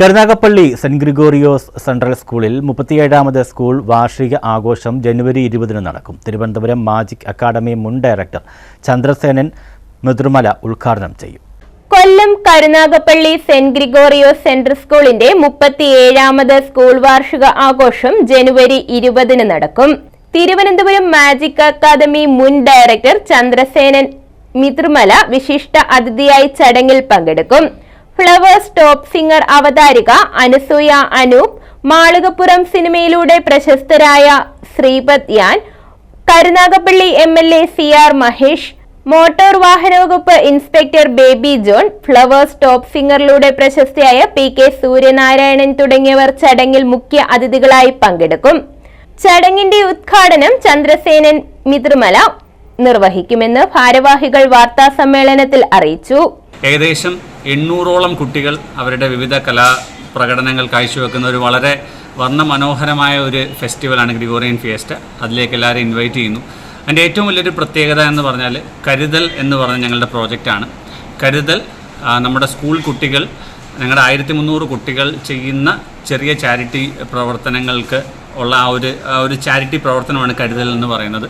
Karunagappally saint Gregorios central സ്കൂളിൽ മുപ്പത്തിയേഴാമത് school വാർഷിക ആഘോഷം ജനുവരി ഇരുപതിന് നടക്കും. തിരുവനന്തപുരം മാജിക് അക്കാദമി മുൻ ഡയറക്ടർ ചന്ദ്രസേനൻ മുതിർമല ഉദ്ഘാടനം ചെയ്യും. Kollam Karunagappally saint Gregorios central സ്കൂളിന്റെ മുപ്പത്തിയേഴാമത് സ്കൂൾ വാർഷിക ആഘോഷം ജനുവരി ഇരുപതിന് നടക്കും. തിരുവനന്തപുരം മാജിക് അക്കാദമി മുൻ ഡയറക്ടർ ചന്ദ്രസേനൻ മിതൃമല വിശിഷ്ട അതിഥിയായി ചടങ്ങിൽ പങ്കെടുക്കും. ഫ്ലവേഴ്സ് ടോപ്പ് സിംഗർ അവതാരിക അനസൂയ അനൂപ് മാളികപ്പുറം സിനിമയിലൂടെ പ്രശസ്തരായ Sreepad Yan Karunagappally M L A C R Mahesh motor വാഹന വകുപ്പ് inspector Baby John Flowers Top സിംഗറിലൂടെ പ്രശസ്തിയായ പി കെ സൂര്യനാരായണൻ തുടങ്ങിയവർ ചടങ്ങിൽ മുഖ്യ അതിഥികളായി പങ്കെടുക്കും. ചടങ്ങിന്റെ ഉദ്ഘാടനം ചന്ദ്രസേനൻ മിത്രമല നിർവഹിക്കുമെന്ന് ഭാരവാഹികൾ വാർത്താ സമ്മേളനത്തിൽ അറിയിച്ചു. ഏകദേശം എണ്ണൂറോളം കുട്ടികൾ അവരുടെ വിവിധ കലാ പ്രകടനങ്ങൾ കാഴ്ചവെക്കുന്ന ഒരു വളരെ വർണമനോഹരമായ ഒരു ഫെസ്റ്റിവലാണ് ഗ്രിഗോറിയൻ ഫിയസ്റ്റ. അതിലേക്ക് എല്ലാവരും ഇൻവൈറ്റ് ചെയ്യുന്നു. അതിന്റെ ഏറ്റവും വലിയൊരു പ്രത്യേകത എന്ന് പറഞ്ഞാൽ കരുതൽ എന്ന് പറഞ്ഞ ഞങ്ങളുടെ പ്രോജക്റ്റാണ് കരുതൽ നമ്മുടെ സ്കൂൾ കുട്ടികൾ ഞങ്ങളുടെ ആയിരത്തി മുന്നൂറ് കുട്ടികൾ ചെയ്യുന്ന ചെറിയ ചാരിറ്റി പ്രവർത്തനങ്ങൾക്ക് ഉള്ള ആ ഒരു ഒരു ചാരിറ്റി പ്രവർത്തനമാണ് കരുതൽ എന്ന് പറയുന്നത്.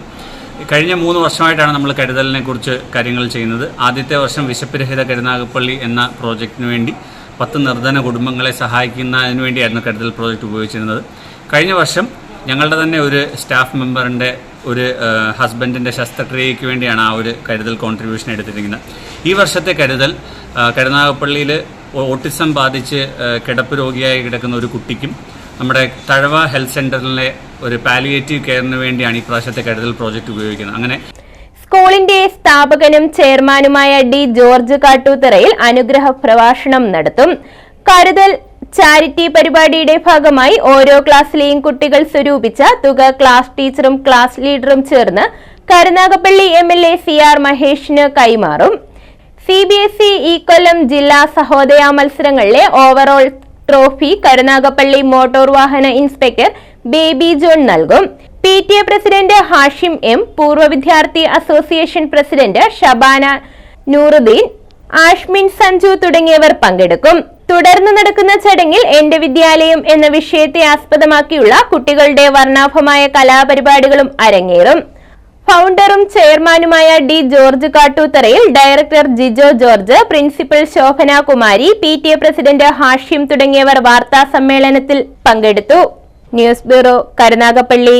കഴിഞ്ഞ മൂന്ന് വർഷമായിട്ടാണ് നമ്മൾ കരുതലിനെ കുറിച്ച് കാര്യങ്ങൾ ചെയ്യുന്നത്. ആദ്യത്തെ വർഷം വിശപ്പുരഹിത കരുനാഗപ്പള്ളി എന്ന പ്രോജക്റ്റിന് വേണ്ടി പത്ത് നിർധന കുടുംബങ്ങളെ സഹായിക്കുന്നതിന് വേണ്ടിയായിരുന്നു കരുതൽ പ്രോജക്റ്റ് ഉപയോഗിച്ചിരുന്നത്. കഴിഞ്ഞ വർഷം ഞങ്ങളുടെ തന്നെ ഒരു സ്റ്റാഫ് മെമ്പറിന്റെ ഒരു ഹസ്ബൻഡിന്റെ ശസ്ത്രക്രിയയ്ക്ക് വേണ്ടിയാണ് ആ ഒരു കരുതൽ കോൺട്രിബ്യൂഷൻ എടുത്തിരിക്കുന്നത്. ഈ വർഷത്തെ കരുതൽ കരുനാഗപ്പള്ളിയിൽ ഓട്ടിസം ബാധിച്ച് കിടപ്പ് രോഗിയായി കിടക്കുന്ന ഒരു കുട്ടിക്കും നമ്മുടെ തഴവ ഹെൽത്ത് സെന്ററിലെ ഒരു പാലിയേറ്റീവ് കെയറിന് വേണ്ടിയാണ് ഈ പ്രാവശ്യത്തെ കരുതൽ പ്രോജക്റ്റ് ഉപയോഗിക്കുന്നത്. അങ്ങനെ സ്കൂളിന്റെ സ്ഥാപകനും ചെയർമാനുമായ ഡി ജോർജ് കാട്ടൂത്തറയിൽ അനുഗ്രഹ പ്രഭാഷണം നടത്തും. കരുതൽ ചാരിറ്റി പരിപാടിയുടെ ഭാഗമായി ഓരോ ക്ലാസ്സിലെയും കുട്ടികൾ സ്വരൂപിച്ച തുക ക്ലാസ് ടീച്ചറും ക്ലാസ് ലീഡറും ചേർന്ന് Karunagappally M L A C R മഹേഷിന് കൈമാറും. C B S E Kollam ജില്ലാ സഹോദയ മത്സരങ്ങളിലെ ഓവറോൾ ട്രോഫി കരുനാഗപ്പള്ളി മോട്ടോർ വാഹന ഇൻസ്പെക്ടർ ബേബി ജോൺ നൽകും. P T A president Hashim M പൂർവ വിദ്യാർത്ഥി അസോസിയേഷൻ പ്രസിഡന്റ് ഷബാന നൂറുദ്ദീൻ ആഷ്മിൻ സഞ്ജു തുടങ്ങിയവർ പങ്കെടുക്കും. തുടർന്ന് നടക്കുന്ന ചടങ്ങിൽ എന്റെ വിദ്യാലയം എന്ന വിഷയത്തെ ആസ്പദമാക്കിയുള്ള കുട്ടികളുടെ വർണാഭമായ കലാപരിപാടികളും അരങ്ങേറും. ഫൗണ്ടറും ചെയർമാനുമായ D George Kattootharayil director Jijo George principal Shobhana Kumari P T A president Hashim തുടങ്ങിയവർ വാർത്താ സമ്മേളനത്തിൽ പങ്കെടുത്തു. News bureau Karunagappally.